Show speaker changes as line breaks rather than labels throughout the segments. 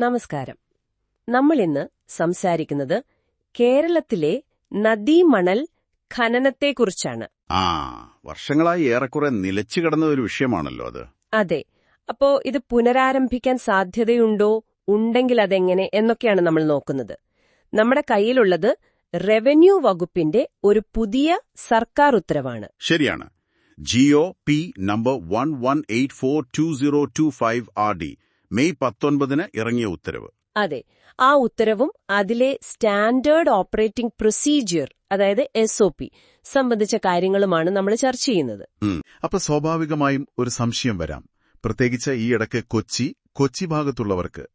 നമസ്കാരം. നമ്മൾ ഇന്ന് സംസാരിക്കുന്നത് കേരളത്തിലെ നദീമണൽ ഖനനത്തെക്കുറിച്ചാണ്.
ആ വർഷങ്ങളായി ഏറെക്കുറെ നിലച്ചു കിടന്ന ഒരു വിഷയമാണല്ലോ അത്.
അതെ. അപ്പോ ഇത് പുനരാരംഭിക്കാൻ സാധ്യതയുണ്ടോ? ഉണ്ടെങ്കിൽ അതെങ്ങനെ? എന്നൊക്കെയാണ് നമ്മൾ നോക്കുന്നത്. നമ്മുടെ കയ്യിലുള്ളത് റവന്യൂ വകുപ്പിന്റെ ഒരു പുതിയ സർക്കാർ ഉത്തരവാണ്.
ശരിയാണ്. GO P number one one eight four two zero two five R D. May പത്തൊൻപതിന് ഇറങ്ങിയ ഉത്തരവ്.
അതെ. ആ ഉത്തരവും അതിലെ സ്റ്റാൻഡേർഡ് ഓപ്പറേറ്റിംഗ് പ്രൊസീജിയർ അതായത് എസ് ഒ പി സംബന്ധിച്ച കാര്യങ്ങളുമാണ് നമ്മൾ ചർച്ച ചെയ്യുന്നത്.
അപ്പൊ സ്വാഭാവികമായും ഒരു സംശയം വരാം. പ്രത്യേകിച്ച് ഈ ഇടയ്ക്ക് കൊച്ചി കൊച്ചി ഭാഗത്തുള്ളവർക്ക്.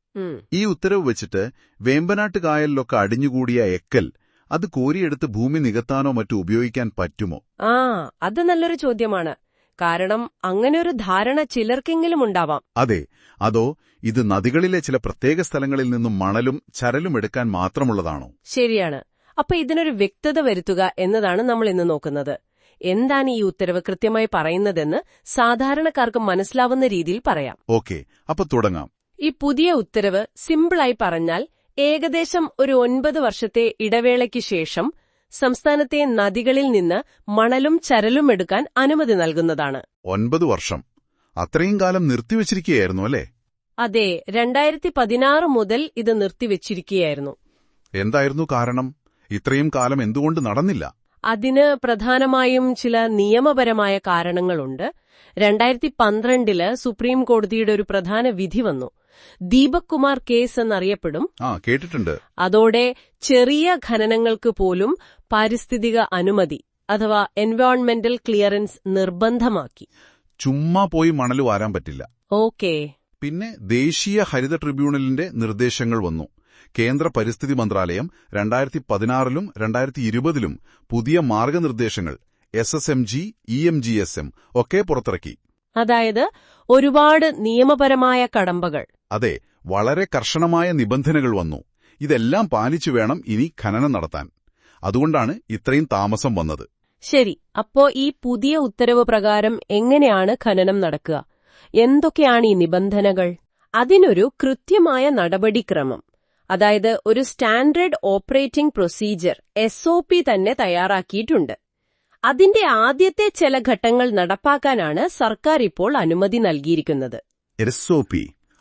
ഈ ഉത്തരവ് വെച്ചിട്ട് വേമ്പനാട്ട് കായലിലൊക്കെ അടിഞ്ഞുകൂടിയ എക്കൽ അത് കോരിയെടുത്ത് ഭൂമി നികത്താനോ മറ്റോ ഉപയോഗിക്കാൻ പറ്റുമോ?
ആ അത് നല്ലൊരു ചോദ്യമാണ്. കാരണം അങ്ങനെ ഒരു ധാരണ ചിലർക്കെങ്കിലും ഉണ്ടാവാം.
അതെ അതോ ഇത് നദികളിലെ ചില പ്രത്യേക സ്ഥലങ്ങളിൽ നിന്നും മണലും ചരലും എടുക്കാൻ മാത്രമുള്ളതാണോ?
ശരിയാണ്. അപ്പൊ ഇതിനൊരു വ്യക്തത വരുത്തുക എന്നതാണ് നമ്മൾ ഇന്ന് നോക്കുന്നത്. എന്താണ് ഈ ഉത്തരവ് കൃത്യമായി പറയുന്നതെന്ന് സാധാരണക്കാർക്ക് മനസ്സിലാവുന്ന രീതിയിൽ പറയാം.
ഓക്കെ അപ്പൊ തുടങ്ങാം.
ഈ പുതിയ ഉത്തരവ് സിമ്പിളായി പറഞ്ഞാൽ ഏകദേശം ഒരു ഒൻപത് വർഷത്തെ ഇടവേളയ്ക്ക് ശേഷം സംസ്ഥാനത്തെ നദികളിൽ നിന്ന് മണലും ചരലും എടുക്കാൻ അനുമതി നൽകുന്നതാണ്.
ഒൻപത് വർഷം. അത്രയും കാലം നിർത്തിവച്ചിരിക്കുകയായിരുന്നു അല്ലേ?
അതെ രണ്ടായിരത്തി പതിനാറ് മുതൽ ഇത് നിർത്തിവച്ചിരിക്കുകയായിരുന്നു.
എന്തായിരുന്നു കാരണം? ഇത്രയും കാലം എന്തുകൊണ്ട് നടന്നില്ല?
അതിന് പ്രധാനമായും ചില നിയമപരമായ കാരണങ്ങളുണ്ട്. രണ്ടായിരത്തി പന്ത്രണ്ടിൽ സുപ്രീം കോടതിയുടെ ഒരു പ്രധാന വിധി വന്നു. ദീപക് കുമാർ കേസ് എന്നറിയപ്പെടും.
കേട്ടിട്ടുണ്ട്.
അതോടെ ചെറിയ ഖനനങ്ങൾക്ക് പോലും പാരിസ്ഥിതിക അനുമതി അഥവാ എൻവയോൺമെന്റൽ ക്ലിയറൻസ് നിർബന്ധമാക്കി.
ചുമ്മാ പോയി മണൽ വാരാൻ പറ്റില്ല.
ഓക്കേ.
പിന്നെ ദേശീയ ഹരിത ട്രിബ്യൂണലിന്റെ നിർദ്ദേശങ്ങൾ വന്നു. കേന്ദ്ര പരിസ്ഥിതി മന്ത്രാലയം രണ്ടായിരത്തി പതിനാറിലും രണ്ടായിരത്തി ഇരുപതിലും പുതിയ മാർഗനിർദ്ദേശങ്ങൾ S S M G E M G S M ഒക്കെ പുറത്തിറക്കി.
അതായത് ഒരുപാട് നിയമപരമായ കടമ്പകൾ.
അതെ വളരെ കർശനമായ നിബന്ധനകൾ വന്നു. ഇതെല്ലാം പാലിച്ചു വേണം ഇനി ഖനനം നടത്താൻ. അതുകൊണ്ടാണ് ഇത്രയും താമസം വന്നത്.
ശരി അപ്പോ ഈ പുതിയ ഉത്തരവ് പ്രകാരം എങ്ങനെയാണ് ഖനനം നടക്കുക? എന്തൊക്കെയാണ് ഈ നിബന്ധനകൾ? അതിനൊരു കൃത്യമായ നടപടിക്രമം. അതായത് ഒരു സ്റ്റാൻഡേർഡ് ഓപ്പറേറ്റിംഗ് പ്രൊസീജിയർ എസ് തന്നെ തയ്യാറാക്കിയിട്ടുണ്ട്. അതിന്റെ ആദ്യത്തെ ചില ഘട്ടങ്ങൾ നടപ്പാക്കാനാണ് സർക്കാർ ഇപ്പോൾ അനുമതി നൽകിയിരിക്കുന്നത്.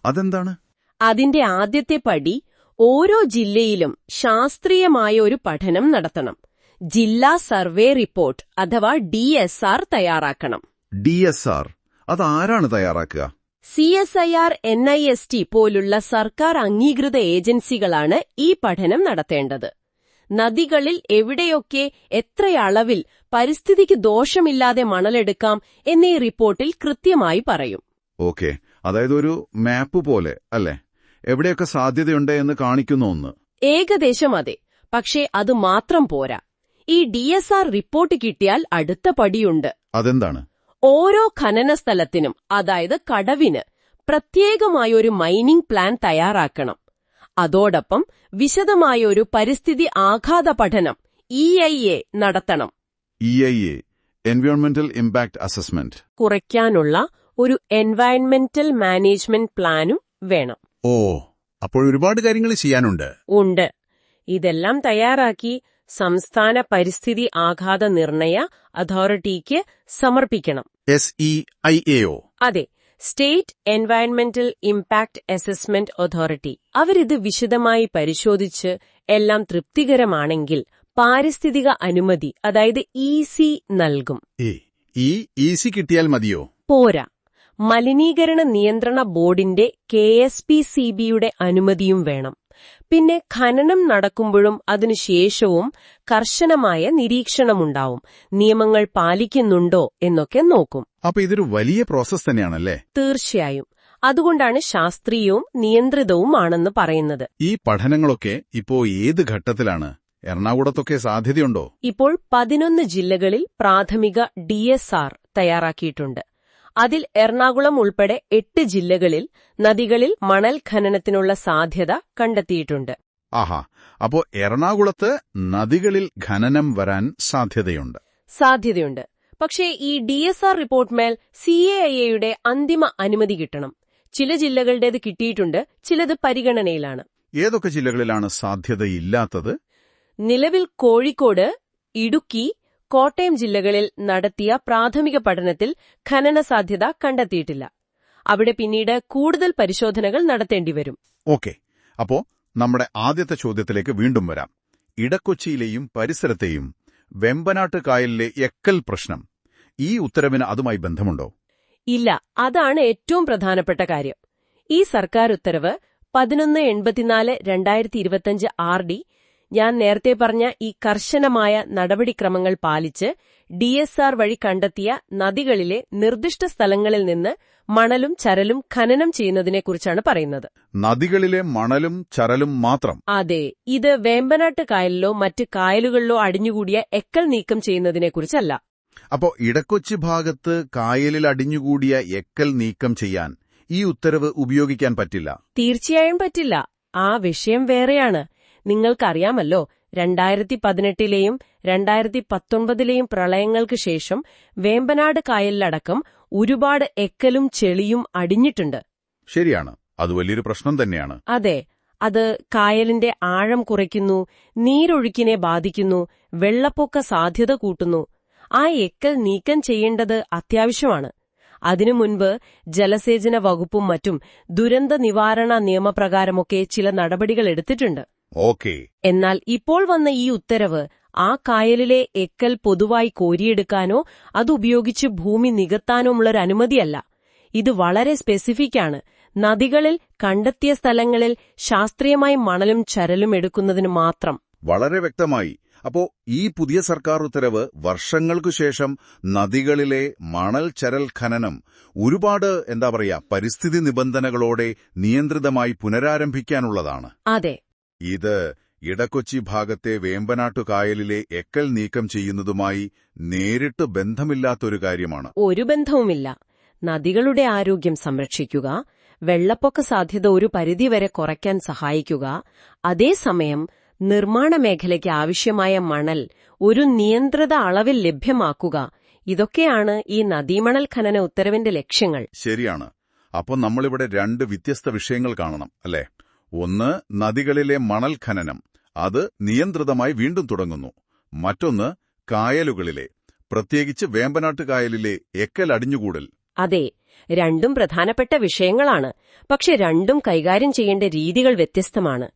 അതെന്താണ്?
അതിന്റെ ആദ്യത്തെ പടി ഓരോ ജില്ലയിലും ശാസ്ത്രീയമായ ഒരു പഠനം നടത്തണം. ജില്ലാ സർവേ റിപ്പോർട്ട് അഥവാ ഡി എസ് ആർ തയ്യാറാക്കണം.
ഡി എസ് ആർ അതാരാണ് തയ്യാറാക്കുക?
C S I R N I S T പോലുള്ള സർക്കാർ അംഗീകൃത ഏജൻസികളാണ് ഈ പഠനം നടത്തേണ്ടത്. നദികളിൽ എവിടെയൊക്കെ എത്രയളവിൽ പരിസ്ഥിതിക്ക് ദോഷമില്ലാതെ മണലെടുക്കാം എന്നീ റിപ്പോർട്ടിൽ കൃത്യമായി പറയും.
ഓക്കെ. അതായത് ഒരു മാപ്പ് പോലെ അല്ലേ? എവിടെയൊക്കെ സാധ്യതയുണ്ട് എന്ന് കാണിക്കുന്ന ഒന്ന്.
ഏകദേശം അതെ. പക്ഷേ അത് മാത്രം പോരാ. ഈ ഡി എസ് ആർ റിപ്പോർട്ട് കിട്ടിയാൽ അടുത്ത പടിയുണ്ട്.
അതെന്താണ്?
ഓരോ ഖനന സ്ഥലത്തിനും അതായത് കടവിന് പ്രത്യേകമായൊരു മൈനിംഗ് പ്ലാൻ തയ്യാറാക്കണം. അതോടൊപ്പം വിശദമായ ഒരു പരിസ്ഥിതി ആഘാത പഠനം ഇ ഐ എ നടത്തണം.
ഇ ഐ എ എൻവയോൺമെന്റൽ ഇമ്പാക്ട് അസസ്മെന്റ്
കുറയ്ക്കാനുള്ള ഒരു എൻവയൺമെന്റൽ മാനേജ്മെന്റ് പ്ലാനും വേണം.
ഓ അപ്പോൾ ഒരുപാട് കാര്യങ്ങൾ ചെയ്യാനുണ്ട്.
ഉണ്ട്. ഇതെല്ലാം തയ്യാറാക്കി സംസ്ഥാന പരിസ്ഥിതി ആഘാത നിർണയ അതോറിറ്റിക്ക് സമർപ്പിക്കണം.
S E I A O
അതെ സ്റ്റേറ്റ് എൻവയൺമെന്റൽ ഇംപാക്ട് അസസ്മെന്റ് അതോറിറ്റി അവരിത് വിശദമായി പരിശോധിച്ച് എല്ലാം തൃപ്തികരമാണെങ്കിൽ പാരിസ്ഥിതിക അനുമതി അതായത് ഇ സി നൽകും.
ഈ സി കിട്ടിയാൽ മതിയോ?
പോരാ. മലിനീകരണ നിയന്ത്രണ ബോർഡിന്റെ കെ എസ് പി സി ബിയുടെ അനുമതിയും വേണം. പിന്നെ ഖനനം നടക്കുമ്പോഴും അതിനുശേഷവും കർശനമായ നിരീക്ഷണമുണ്ടാവും. നിയമങ്ങൾ പാലിക്കുന്നുണ്ടോ എന്നൊക്കെ നോക്കും.
അപ്പൊ ഇതൊരു വലിയ പ്രോസസ് തന്നെയാണല്ലേ?
തീർച്ചയായും. അതുകൊണ്ടാണ് ശാസ്ത്രീയവും നിയന്ത്രിതവും ആണെന്ന് പറയുന്നത്.
ഈ പഠനങ്ങളൊക്കെ ഇപ്പോ ഏത് ഘട്ടത്തിലാണ്? എറണാകുളത്തൊക്കെ സാധ്യതയുണ്ടോ?
ഇപ്പോൾ പതിനൊന്ന് ജില്ലകളിൽ പ്രാഥമിക ഡി എസ് ആർ തയ്യാറാക്കിയിട്ടുണ്ട്. അതിൽ എറണാകുളം ഉൾപ്പെടെ എട്ട് ജില്ലകളിൽ നദികളിൽ മണൽ ഖനനത്തിനുള്ള സാധ്യത കണ്ടെത്തിയിട്ടുണ്ട്.
ആഹാ. അപ്പോ എറണാകുളത്ത് നദികളിൽ ഖനനം വരാൻ സാധ്യതയുണ്ട്.
സാധ്യതയുണ്ട്. പക്ഷേ ഈ ഡി എസ് ആർ റിപ്പോർട്ട് മേൽ സി എ ഐ എയുടെ അന്തിമ അനുമതി കിട്ടണം. ചില ജില്ലകളുടേത് കിട്ടിയിട്ടുണ്ട് ചിലത് പരിഗണനയിലാണ്.
ഏതൊക്കെ ജില്ലകളിലാണ് സാധ്യതയില്ലാത്തത്?
നിലവിൽ കോഴിക്കോട് ഇടുക്കി കോട്ടയം ജില്ലകളിൽ നടത്തിയ പ്രാഥമിക പഠനത്തിൽ ഖനന സാധ്യത കണ്ടെത്തിയിട്ടില്ല. അവിടെ പിന്നീട് കൂടുതൽ പരിശോധനകൾ നടത്തേണ്ടി വരും
ഓക്കെ. അപ്പോ നമ്മുടെ ആദ്യത്തെ ചോദ്യത്തിലേക്ക് വീണ്ടും വരാം. ഇടക്കൊച്ചിയിലെയും പരിസരത്തെയും വെമ്പനാട്ട് കായലിലെ എക്കൽ പ്രശ്നം. ഈ ഉത്തരവിന് അതുമായി ബന്ധമുണ്ടോ?
ഇല്ല അതാണ് ഏറ്റവും പ്രധാനപ്പെട്ട കാര്യം. ഈ സർക്കാർ ഉത്തരവ് പതിനൊന്ന് എൺപത്തിനാല് രണ്ടായിരത്തി ഇരുപത്തിയഞ്ച് ആർ ഡി ഞാൻ നേരത്തെ പറഞ്ഞ ഈ കർശനമായ നടപടിക്രമങ്ങൾ പാലിച്ച് ഡി വഴി കണ്ടെത്തിയ നദികളിലെ നിർദ്ദിഷ്ട സ്ഥലങ്ങളിൽ നിന്ന് മണലും ചരലും ഖനനം ചെയ്യുന്നതിനെക്കുറിച്ചാണ് പറയുന്നത്.
നദികളിലെ മണലും ചരലും മാത്രം.
അതെ ഇത് വേമ്പനാട്ട് കായലിലോ മറ്റ് കായലുകളിലോ അടിഞ്ഞുകൂടിയ എക്കൽ നീക്കം ചെയ്യുന്നതിനെക്കുറിച്ചല്ല.
അപ്പോ ഇടക്കൊച്ചി ഭാഗത്ത് കായലിൽ അടിഞ്ഞുകൂടിയ എക്കൽ നീക്കം ചെയ്യാൻ ഈ ഉത്തരവ് ഉപയോഗിക്കാൻ പറ്റില്ല.
തീർച്ചയായും പറ്റില്ല. ആ വിഷയം വേറെയാണ്. നിങ്ങൾക്കറിയാമല്ലോ രണ്ടായിരത്തി പതിനെട്ടിലെയും രണ്ടായിരത്തി പത്തൊൻപതിലെയും പ്രളയങ്ങൾക്ക് ശേഷം വേമ്പനാട് കായലിലടക്കം ഒരുപാട് എക്കലും ചെളിയും അടിഞ്ഞിട്ടുണ്ട്.
ശരിയാണ്. അത് വലിയൊരു പ്രശ്നം തന്നെയാണ്.
അതെ അത് കായലിന്റെ ആഴം കുറയ്ക്കുന്നു നീരൊഴുക്കിനെ ബാധിക്കുന്നു വെള്ളപ്പൊക്ക സാധ്യത കൂട്ടുന്നു. ആ എക്കൽ നീക്കം ചെയ്യേണ്ടത് അത്യാവശ്യമാണ്. അതിനു മുൻപ് ജലസേചന വകുപ്പും മറ്റും ദുരന്ത നിവാരണ നിയമപ്രകാരമൊക്കെ ചില നടപടികൾ എടുത്തിട്ടുണ്ട്.
ഓക്കെ.
എന്നാൽ ഇപ്പോൾ വന്ന ഈ ഉത്തരവ് ആ കായലിലെ എക്കൽ പൊതുവായി കോരിയെടുക്കാനോ അതുപയോഗിച്ച് ഭൂമി നികത്താനോ ഉള്ളൊരു അനുമതിയല്ല. ഇത് വളരെ സ്പെസിഫിക് ആണ്. നദികളിൽ കണ്ടെത്തിയ സ്ഥലങ്ങളിൽ ശാസ്ത്രീയമായി മണലും ചരലും എടുക്കുന്നതിന് മാത്രം.
വളരെ വ്യക്തമായി. അപ്പോ ഈ പുതിയ സർക്കാർ ഉത്തരവ് വർഷങ്ങൾക്കു ശേഷം നദികളിലെ മണൽ ചരൽ ഖനനം ഒരുപാട് എന്താ പറയാ പരിസ്ഥിതി നിബന്ധനകളോടെ നിയന്ത്രിതമായി പുനരാരംഭിക്കാനുള്ളതാണ്.
അതെ.
ഇത് ഇടക്കൊച്ചി ഭാഗത്തെ വേമ്പനാട്ടുകായലിലെ എക്കൽ നീക്കം ചെയ്യുന്നതുമായി നേരിട്ട് ബന്ധമില്ലാത്തൊരു കാര്യമാണ്.
ഒരു ബന്ധവുമില്ല. നദികളുടെ ആരോഗ്യം സംരക്ഷിക്കുക വെള്ളപ്പൊക്ക സാധ്യത ഒരു പരിധിവരെ കുറയ്ക്കാൻ സഹായിക്കുക അതേസമയം നിർമ്മാണ മേഖലയ്ക്ക് ആവശ്യമായ മണൽ ഒരു നിയന്ത്രിത അളവിൽ ലഭ്യമാക്കുക ഇതൊക്കെയാണ് ഈ നദീമണൽ ഖനന ഉത്തരവിന്റെ ലക്ഷ്യങ്ങൾ.
ശരിയാണ്. അപ്പോൾ നമ്മളിവിടെ രണ്ട് വ്യത്യസ്ത വിഷയങ്ങൾ കാണണം അല്ലേ? ഒന്ന് നദികളിലെ മണൽ ഖനനം. അത് നിയന്ത്രിതമായി വീണ്ടും തുടങ്ങുന്നു. മറ്റൊന്ന് കായലുകളിലെ പ്രത്യേകിച്ച് വേമ്പനാട്ട് കായലിലെ എക്കൽ അടിഞ്ഞുകൂടൽ.
അതെ രണ്ടും പ്രധാനപ്പെട്ട വിഷയങ്ങളാണ് പക്ഷെ രണ്ടും കൈകാര്യം ചെയ്യേണ്ട രീതികൾ വ്യത്യസ്തമാണ്.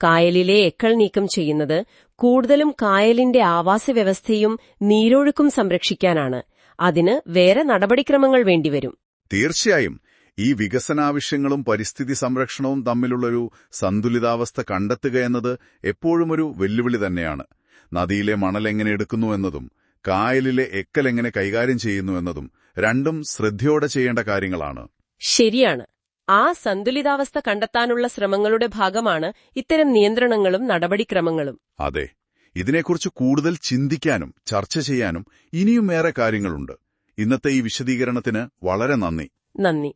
കായലിലെ എക്കൾ നീക്കം ചെയ്യുന്നത് കൂടുതലും കായലിന്റെ ആവാസ വ്യവസ്ഥയും നീരൊഴുക്കും സംരക്ഷിക്കാനാണ്. അതിന് വേറെ നടപടിക്രമങ്ങൾ വേണ്ടിവരും.
തീർച്ചയായും ഈ വികസനാവശ്യങ്ങളും പരിസ്ഥിതി സംരക്ഷണവും തമ്മിലുള്ളൊരു സന്തുലിതാവസ്ഥ കണ്ടെത്തുക എന്നത് എപ്പോഴും ഒരു വെല്ലുവിളി തന്നെയാണ്. നദിയിലെ മണൽ എങ്ങനെ എടുക്കുന്നു എന്നതും കായലിലെ എക്കൽ എങ്ങനെ കൈകാര്യം ചെയ്യുന്നു എന്നതും രണ്ടും ശ്രദ്ധയോടെ ചെയ്യേണ്ട കാര്യങ്ങളാണ്.
ശരിയാണ്. ആ സന്തുലിതാവസ്ഥ കണ്ടെത്താനുള്ള ശ്രമങ്ങളുടെ ഭാഗമാണ് ഇത്തരം നിയന്ത്രണങ്ങളും നടപടിക്രമങ്ങളും.
അതെ. ഇതിനെക്കുറിച്ച് കൂടുതൽ ചിന്തിക്കാനും ചർച്ച ചെയ്യാനും ഇനിയും ഏറെ കാര്യങ്ങളുണ്ട്. ഇന്നത്തെ ഈ വിശദീകരണത്തിന് വളരെ നന്ദി.
നന്ദി.